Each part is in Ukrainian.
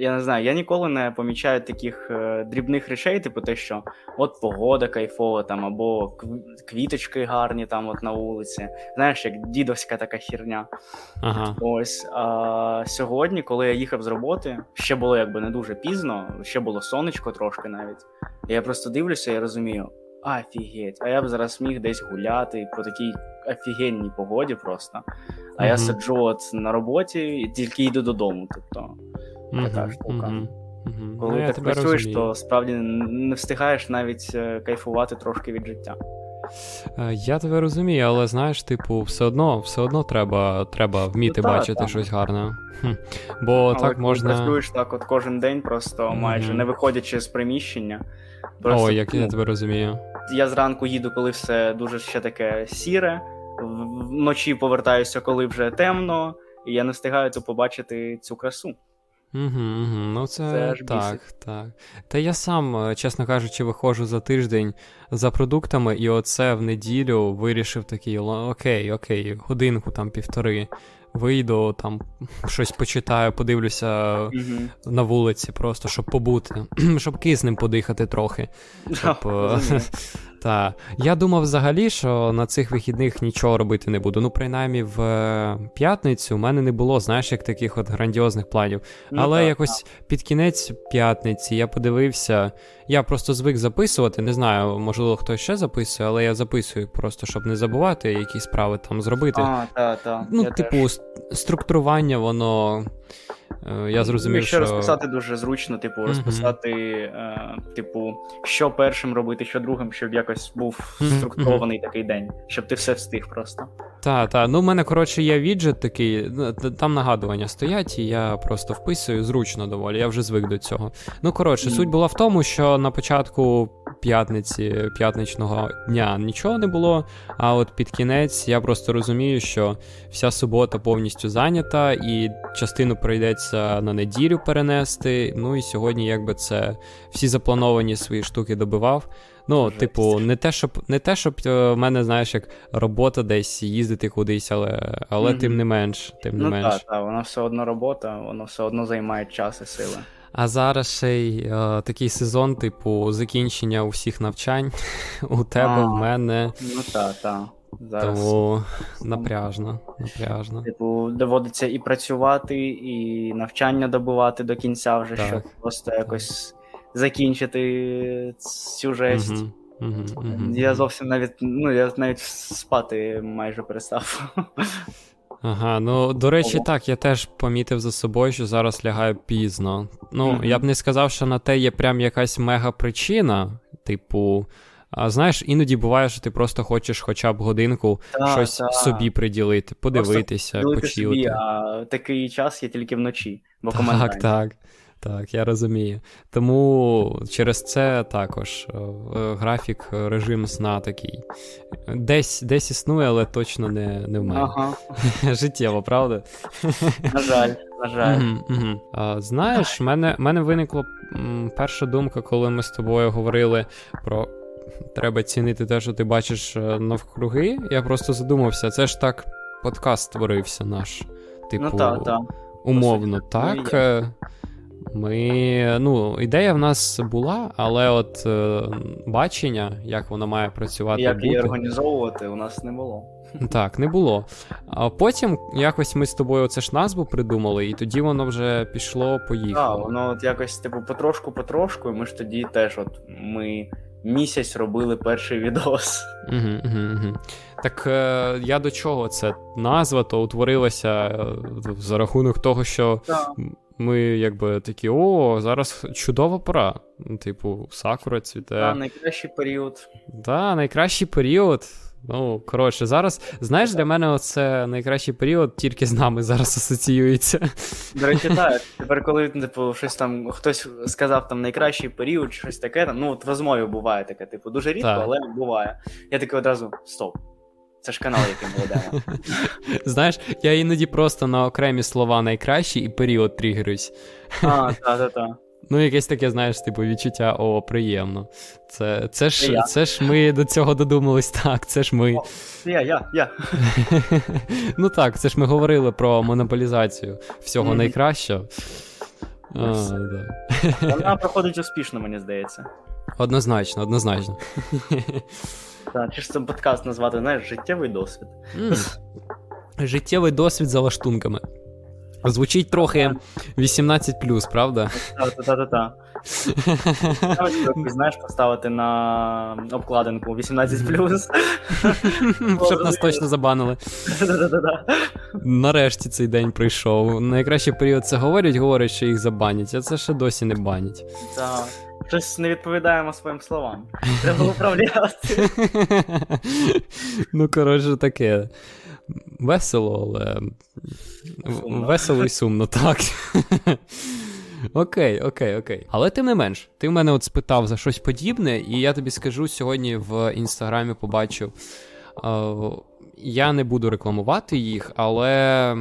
Я не знаю, я ніколи не помічаю таких е, дрібних речей, типу те, що от погода кайфова, там, або квіточки гарні там от на вулиці. Знаєш, як дідовська така херня. Ага. Ось а сьогодні, коли я їхав з роботи, ще було якби не дуже пізно, ще було сонечко трошки навіть. І я просто дивлюся і розумію, офігеть, а я б зараз міг десь гуляти по такій офігенній погоді просто. А я сиджу от на роботі і тільки йду додому. Тобто, така Мгм, штука. мгм. коли Ну, так працюєш, розумію. то справді не встигаєш навіть е, кайфувати трошки від життя. Е, Я тебе розумію, але знаєш, типу, все одно, все одно треба, треба вміти Ну, та, бачити та. щось гарне. Хм. Бо Але так можна. працюєш так от кожен день, просто майже не виходячи з приміщення. О, як я ну, тебе розумію. Я зранку їду, коли все дуже ще таке сіре. Вночі повертаюся, коли вже темно, і я не встигаю то побачити цю красу. Угу, угу. Ну, це, Це аж так, бісить. так. Та я сам, е, чесно кажучи, виходжу за тиждень за продуктами, і оце в неділю вирішив такий: «Ла- окей, окей, годинку там півтори. Вийду, там щось почитаю, подивлюся Угу. на вулиці, просто щоб побути, щоб киснем подихати трохи. Щоб, Та. Я думав взагалі, що на цих вихідних нічого робити не буду. Ну, принаймні, в е, п'ятницю у мене не було, знаєш, як таких от грандіозних планів. Ну Але якось під кінець п'ятниці я подивився. Я просто звик записувати. Не знаю, можливо, хтось ще записує, але я записую просто, щоб не забувати, які справи там зробити. А, та, та. ну, я типу, теж. структурування, воно. Е, Я зрозумів, Якщо що. розписати дуже зручно, типу, розписати, е, типу, що першим робити, що другим, щоб якось був структурований такий день, щоб ти все встиг просто. Та, та. Ну, в мене, коротше, є віджит такий, ну, там нагадування стоять, і я просто вписую зручно доволі, я вже звик до цього. Ну, коротше, Мгм. суть була в тому, що на початку п'ятниці, п'ятничного дня нічого не було, а от під кінець я просто розумію, що вся субота повністю зайнята, і частину прийдеться на неділю перенести. Ну і сьогодні, якби це всі заплановані свої штуки добивав. Ну, Жесть. типу, не те, щоб не те, щоб е, в мене, знаєш, як робота десь їздити кудись, але, але Мгм. тим не менш, тим не Ну менш. так, так, воно все одно робота, воно все одно займає час і сили. А зараз ще й е, такий сезон, типу, закінчення усіх навчань у тебе, А. в мене. Ну так, так. Зараз. Тому напряжно, напряжно. Типу, доводиться і працювати, і навчання добувати до кінця вже, Так, щоб просто якось закінчити цю жесть. Мгм, мгм, мгм, Я зовсім навіть, ну я навіть спати майже перестав. Ага, ну до речі, так, я теж помітив за собою, що зараз лягаю пізно. Ну, Мгм. я б не сказав, що на те є прям якась мега причина. Типу, а знаєш, іноді буває, що ти просто хочеш хоча б годинку Та, щось та. собі приділити, подивитися, почути. такий час є тільки вночі, бо Так, так. Так, я розумію. Тому через це також е, е, графік, е, режим сна такий. Десь, десь існує, але точно не, не в мене. Ага, Життєво, правда? на жаль, на жаль. Мгм, мгм. А, знаєш, в мене, мене виникла перша думка, коли ми з тобою говорили про треба цінити те, що ти бачиш навкруги. Я просто задумався, це ж так подкаст створився наш. Типу, Ну так, так. умовно, ну, так. Ми, ну, ідея в нас була, але от е, бачення, як воно має працювати, Як її організовувати, у нас не було. так, не було. А потім якось ми з тобою оце ж назву придумали, і тоді воно вже пішло, Так, воно от якось, типу, потрошку-потрошку, і ми ж тоді теж, от ми місяць робили перший відос. Угу, угу, угу. Так е, я до чого? Це назва то утворилася е, за рахунок того, що Так. Ми якби такі, о, зараз чудова пора. Ну, Типу, сакура цвіте. Та, найкращий період. Да, найкращий період. Ну, коротше, зараз, знаєш, для мене це найкращий період тільки з нами зараз асоціюється. До речі, так. Тепер, коли типу, щось там хтось сказав там найкращий період, щось таке, там, ну от в розмові буває таке, типу, дуже рідко, Так. але буває. Я такий одразу стоп. Це ж канал, який ми ведемо. Знаєш, я іноді просто на окремі слова найкращий і період тригерюсь. А, та, та, та. Ну, якесь таке, знаєш, типу, відчуття, о, приємно. Це, це, ж, я. це ж ми до цього додумались, так, це ж ми. О. Я, я, я. ну так, це ж ми говорили про монополізацію всього Мгм. найкращого. А, да. Вона проходить успішно, мені здається. Однозначно, однозначно. Так, чи ж це подкаст назвати, знаєш, життєвий досвід. Життєвий досвід за лаштунками. Звучить трохи 18, правда? Та-та-та-та. Знаєш, поставити на обкладинку 18+. Щоб нас точно забанили. Нарешті цей день прийшов. Найкращий період це говорять, говорять, що їх забанять, а це ще досі не банять. Так. Щось не відповідаємо своїм словам. Треба управляти. ну, коротше, таке. Весело, але. Сумно. Весело і сумно, так. Окей, окей, окей. Але тим не менш, ти в мене от спитав за щось подібне, і я тобі скажу сьогодні в інстаграмі побачив. Я не буду рекламувати їх, але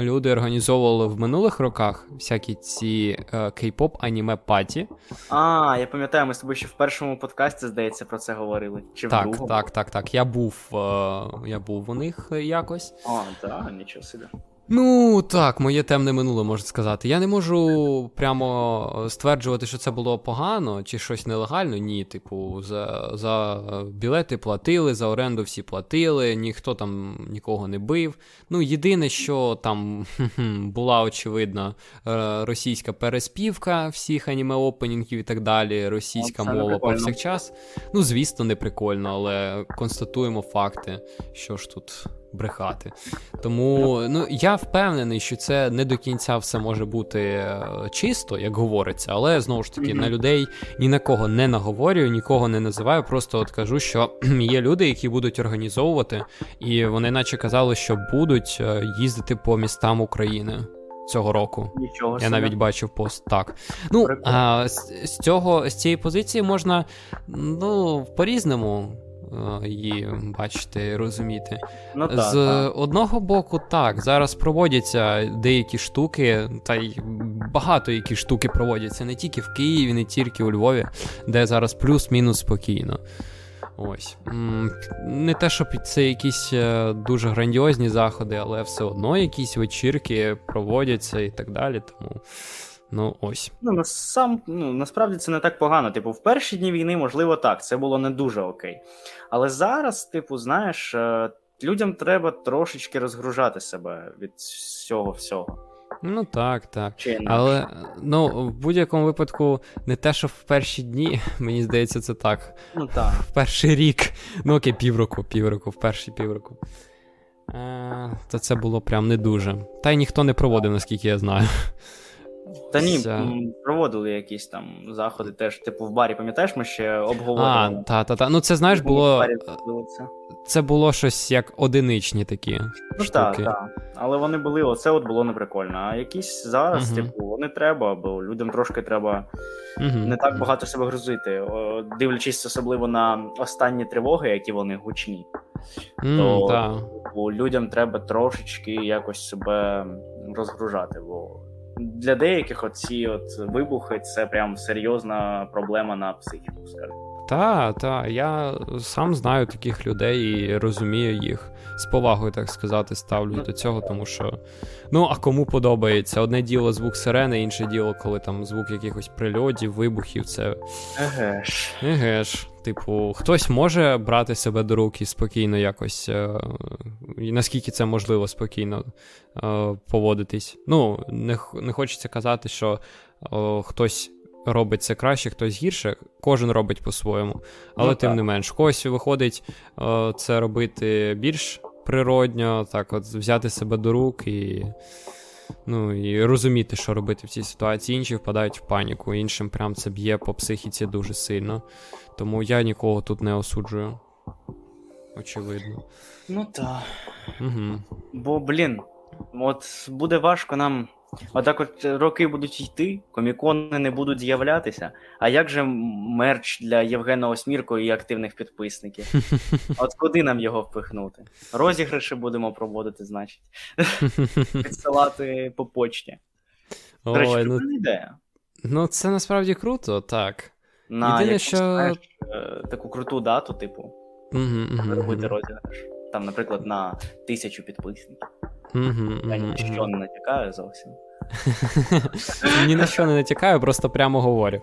люди організовували в минулих роках всякі ці е, кей-поп аніме паті. А, я пам'ятаю, ми з тобою ще в першому подкасті, здається, про це говорили. Чи Так, в так, так, так. Я був, е, я був у них якось. О, так, нічого собі. Ну так, моє темне минуле можна сказати. Я не можу прямо стверджувати, що це було погано чи щось нелегально. Ні, типу, за, за білети платили, за оренду всі платили, ніхто там нікого не бив. Ну, єдине, що там була очевидна е, російська переспівка всіх аніме опенінгів і так далі, російська це мова повсякчас. Ну, звісно, не прикольно, але констатуємо факти, що ж тут брехати. Тому ну, я впевнений, що це не до кінця все може бути е, чисто, як говориться, але знову ж таки на людей ні на кого не наговорюю, нікого не називаю. Просто от кажу, що є люди, які будуть організовувати, і вони наче казали, що будуть е, їздити по містам України. Цього року Нічого я навіть бачив пост так. Ну а, з, з цього з цієї позиції можна ну по-різному е, її бачити, розуміти. Ну так, З так. одного боку, так, зараз проводяться деякі штуки, та й багато які штуки проводяться не тільки в Києві, не тільки у Львові, де зараз плюс-мінус спокійно. Ось. Не те, щоб це якісь е, дуже грандіозні заходи, але все одно якісь вечірки проводяться і так далі. Тому, ну ось. Ну, на сам, ну, насправді це не так погано. Типу, в перші дні війни, можливо, так, це було не дуже окей. Але зараз, типу, знаєш, е, людям треба трошечки розгружати себе від всього всього. Ну так, так. Але ну, в будь-якому випадку, не те, що в перші дні, мені здається, це так. Ну так. В перший рік. Ну окей, півроку, півроку, в перші півроку. Е, то це було прям не дуже. Та й ніхто не проводив, наскільки я знаю. Та ні, Ця- проводили якісь там заходи теж, типу, в барі, пам'ятаєш, ми ще А, та, та, та. Ну це знаєш, було. барі це. Було щось як одиничні такі Ну так, так. Але вони були, оце от було неприкольно. А якісь зараз, Мгм. типу, вони треба, бо людям трошки треба Мгм, не так багато себе грузити. О, Дивлячись особливо на останні тривоги, які вони гучні. М, то- та. Людям треба трошечки якось себе розгружати. Бо для деяких оці от вибухи це прям серйозна проблема на психіку, скажімо. Та, та, я сам знаю таких людей і розумію їх. З повагою, так сказати, ставлю до цього, тому що. Ну, а кому подобається? Одне діло звук сирени, інше діло, коли там звук якихось прильотів, вибухів, це. Еге ж. Еге ж. Типу, хтось може брати себе до рук і спокійно якось. Е, наскільки це можливо спокійно е, поводитись. Ну, не, не хочеться казати, що е, хтось робить це краще, хтось гірше. Кожен робить по-своєму. Але Ну, тим так. не менш, когось виходить е, це робити більш природньо, так, от взяти себе до рук і. Ну і розуміти, що робити в цій ситуації. Інші впадають в паніку, іншим прям це б'є по психіці дуже сильно. Тому я нікого тут не осуджую. Очевидно. Ну так. Угу. Бо, блін, от буде важко нам. Отак от роки будуть йти, комікони не будуть з'являтися. А як же мерч для Євгена Осмірко і активних підписників? От куди нам його впихнути? Розіграші будемо проводити, значить. Підсилати по почті. До речі, Ой, ну ідея. Ну, це насправді круто, так. На Єдине, якусь, що- знаєш, е, таку круту дату, типу, Угу, робити розіграш. Там, наприклад, на тисячу підписників. Я ні що не натякаю зовсім. Ні на що не натякаю, просто прямо говорю.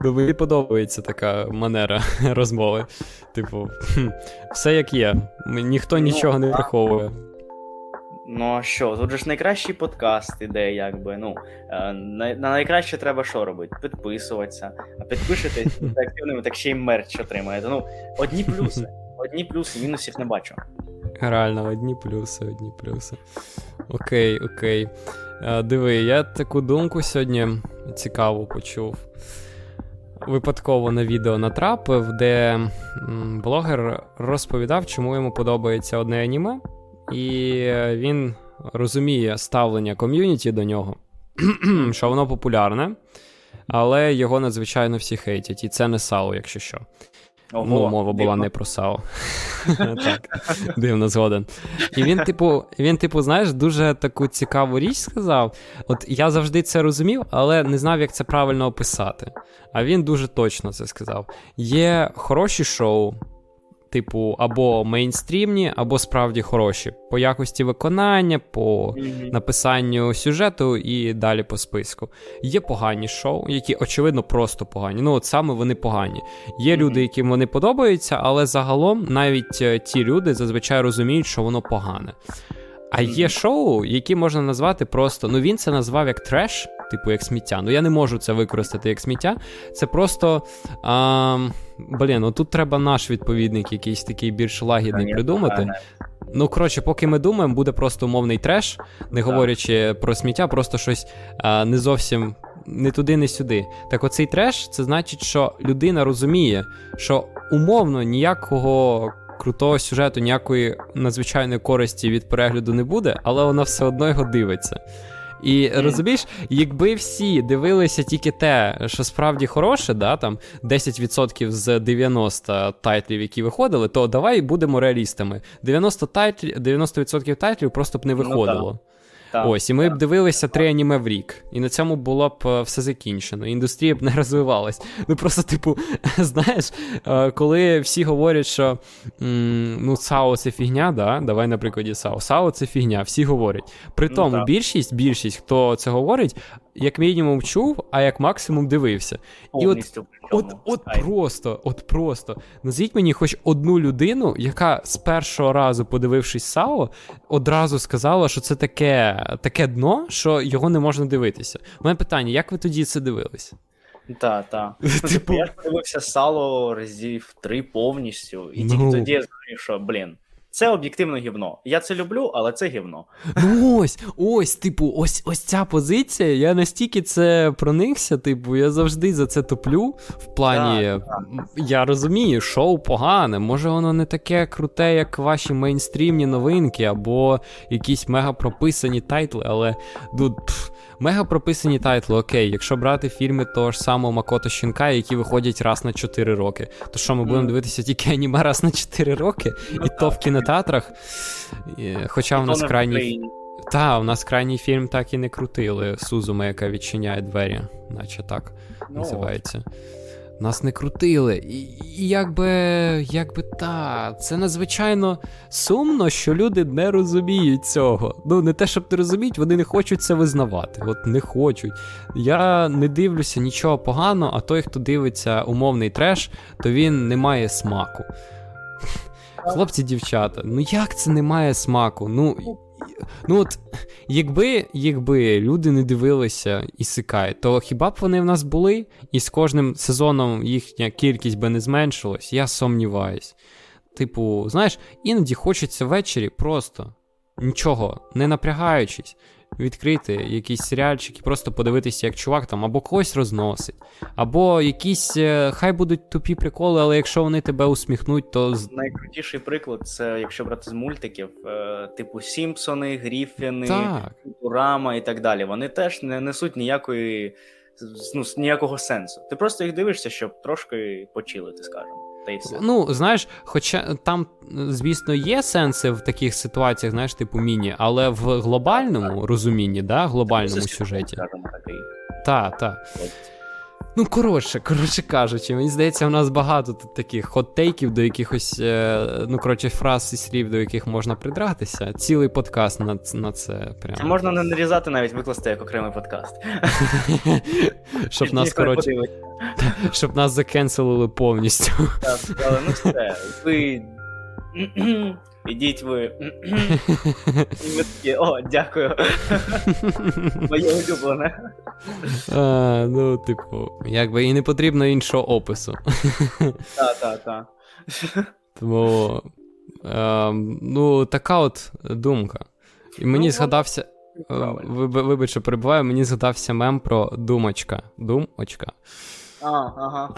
Ну, мені подобається така манера розмови. Типу, все як є. Ніхто Ну, нічого не так. приховує. Ну а що, тут же ж найкращий подкаст іде, якби. Ну, е, на найкраще треба що робити? Підписуватися. А підпишетесь, активними, так ще й мерч отримаєте. Ну, одні плюси. Одні плюси, мінусів не бачу. Реально, одні плюси, одні плюси. Окей, окей. Е, Диви, я таку думку сьогодні цікаву почув. Випадково на відео натрапив, де блогер розповідав, чому йому подобається одне аніме, і він розуміє ставлення ком'юніті до нього, що воно популярне, але його надзвичайно всі хейтять, і це не сало, якщо що. Ого, ну, мова була дивно. не про САО. так, дивно згоден. І він, типу, він, типу, знаєш, дуже таку цікаву річ сказав. От я завжди це розумів, але не знав, як це правильно описати. А він дуже точно це сказав. Є хороші шоу, типу, або мейнстрімні, або справді хороші. По якості виконання, по написанню сюжету і далі по списку. Є погані шоу, які, очевидно, просто погані. Ну, от саме вони погані. Є люди, яким вони подобаються, але загалом навіть е, ті люди зазвичай розуміють, що воно погане. А є шоу, які можна назвати просто. Ну він це назвав як треш, типу як сміття. Ну я не можу це використати як сміття. Це просто. А, блін, ну тут треба наш відповідник, якийсь такий більш лагідний придумати. Ну, коротше, поки ми думаємо, буде просто умовний треш, не Так. говорячи про сміття, просто щось а, не зовсім не туди, не сюди. Так оцей треш, це значить, що людина розуміє, що умовно ніякого крутого сюжету, ніякої надзвичайної користі від перегляду не буде, але вона все одно його дивиться. І розумієш, якби всі дивилися тільки те, що справді хороше, да, там 10% з 90 тайтлів, які виходили, то давай будемо реалістами. 90 тайтлів, 90% тайтлів просто б не Ну, виходило. Так, Ось, і ми так. б дивилися три аніме в рік, і на цьому було б е, все закінчено. Індустрія б не розвивалась. Ну просто, типу, знаєш, е, коли всі говорять, що ну, САО це фігня, да? давай на прикладі САО. САО це фігня, всі говорять. При Ну, тому, ну, більшість, більшість, хто це говорить, як мінімум чув, а як максимум дивився. І от От, от просто, от просто. Назвіть мені хоч одну людину, яка з першого разу, подивившись САО, одразу сказала, що це таке, таке дно, що його не можна дивитися. У мене питання: як ви тоді це дивились? Та, та. Ну, Типу- я ж подивився сало разів три повністю, і Ну. тільки тоді я зрозумів, що, блін, це об'єктивно гівно. Я це люблю, але це гівно. Ну ось, ось, типу, ось ось ця позиція. Я настільки це проникся, типу, я завжди за це топлю. В плані, Так, я розумію, шоу погане, може воно не таке круте, як ваші мейнстрімні новинки, або якісь мега прописані тайтли, але ну, пф, мега прописані тайтли, окей, якщо брати фільми того ж самого Макото Щенка, які виходять раз на 4 роки, то що ми будемо дивитися тільки аніме раз на 4 роки, і то в кінотеатрах. Хоча в нас крайній та, у нас крайній фільм так і не крутили. Сузума, яка відчиняє двері, наче так Ну, називається. Нас не крутили. І, і якби, якби та, це надзвичайно сумно, що люди не розуміють цього. Ну, не те, щоб не розуміють, вони не хочуть це визнавати. От не хочуть. Я не дивлюся нічого поганого, а той, хто дивиться умовний треш, то він не має смаку. Хлопці, дівчата, ну як це не має смаку? Ну, ну от, якби, якби люди не дивилися Ісикай, то хіба б вони в нас були? І з кожним сезоном їхня кількість би не зменшилась? Я сумніваюсь. Типу, знаєш, іноді хочеться ввечері просто нічого, не напрягаючись, відкрити якийсь серіальчик і просто подивитися, як чувак там або когось розносить, або якісь, е, хай будуть тупі приколи, але якщо вони тебе усміхнуть, то Найкрутіший приклад це якщо брати з мультиків, е, типу Сімпсони, Гріфіни. Футурама і так далі. Вони теж не несуть ніякої ну, ніякого сенсу. Ти просто їх дивишся, щоб трошки почилити, скажімо. Та й все. Ну, знаєш, хоча там, звісно, є сенси в таких ситуаціях, знаєш, типу міні, але в глобальному розумінні, да, глобальному сюжеті. сюжеті. Так, такий. Ну, коротше, коротше кажучи, мені здається, у нас багато тут таких хот-тейків до якихось, е, ну, коротше, фраз і слів, до яких можна придратися. Цілий подкаст на, на це прям. Це можна не нарізати, навіть викласти як окремий подкаст. Щоб нас, коротше, щоб нас закенселили повністю. Так, сказали, ну все, ви. Ідіть ви. І ми такі, о, дякую. Моє улюблене. А, ну, типу, якби і не потрібно іншого опису. Так, так, так. Тому, ем, ну, така от думка. І мені Ну, згадався. е. Вибач, що перебуваю, мені згадався мем про думочка. Думочка. А, ага.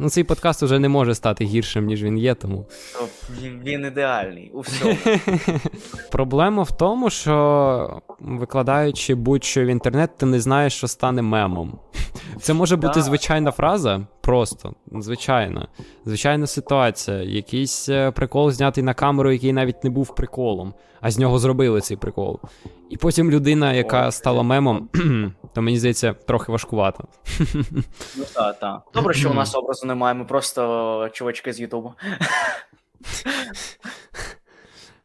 Ну, цей подкаст уже не може стати гіршим, ніж він є, тому. То він- Він ідеальний у всьому. Проблема в тому, що викладаючи будь-що в інтернет, ти не знаєш, що стане мемом. Це може бути Так. звичайна фраза, просто звичайна. Звичайна ситуація. Якийсь е, прикол знятий на камеру, який навіть не був приколом, а з нього зробили цей прикол. І потім людина, яка стала мемом, то мені здається, трохи важкувато. Ну так, так. Добре, що у нас образу немає, ми просто чувачки з Ютубу.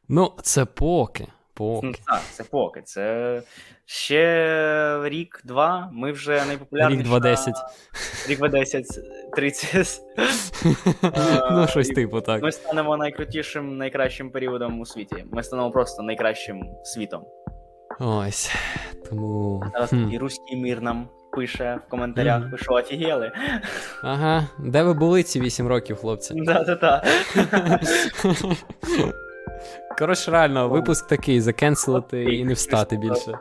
Ну, це поки. Поки. Ну так, це поки. Це ще рік-два. Ми вже найпопулярніша... Рік 2-10. Рік 10, 30. Ну, щось типу, так. Ми станемо найкрутішим, найкращим періодом у світі. Ми станемо просто найкращим світом. Ось. Тому. Зараз такий руський мір нам пише в коментарях, ви що, офігели? Ага, де ви були ці 8 років, хлопці? Да-да-да. Коротше, реально, випуск такий: закенселити і не встати більше.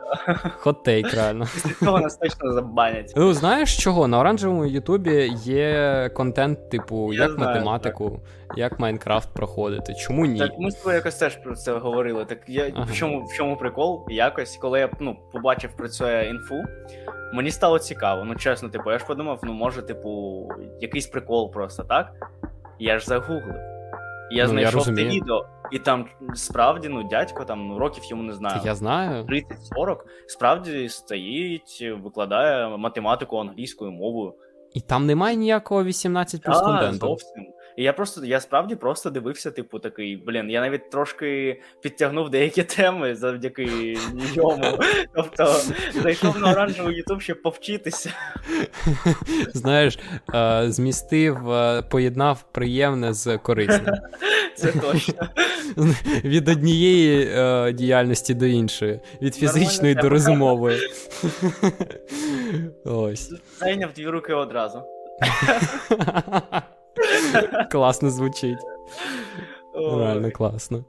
Хот-тейк, реально. Після цього нас точно забанять. Ну, знаєш чого? На оранжевому Ютубі є контент, типу, Я як знаю, математику, як Майнкрафт проходити. Чому ні? Так ми з тобою якось теж про це говорили. Так я Ага. в чому в чому прикол? Якось, коли я ну, побачив про це інфу, мені стало цікаво. Ну чесно, типу, я ж подумав, ну може, типу, якийсь прикол просто так. Я ж загуглив. Я Ну, я знайшов те розумію. відео, і там справді, ну, дядько, там років йому не знаю. Я знаю. 30-40, справді стоїть, викладає математику англійською мовою. І там немає ніякого 18 плюс контенту. зовсім. І я просто, я справді просто дивився, типу, такий, блін, я навіть трошки підтягнув деякі теми завдяки йому. Тобто зайшов на оранжевий Ютуб, щоб повчитися. Знаєш, е, змістив, е, поєднав приємне з корисним. Це точно. Від однієї е, діяльності до іншої, від фізичної до розумової. Ось. Зайняв дві руки одразу. Класно звучить. Реально класно.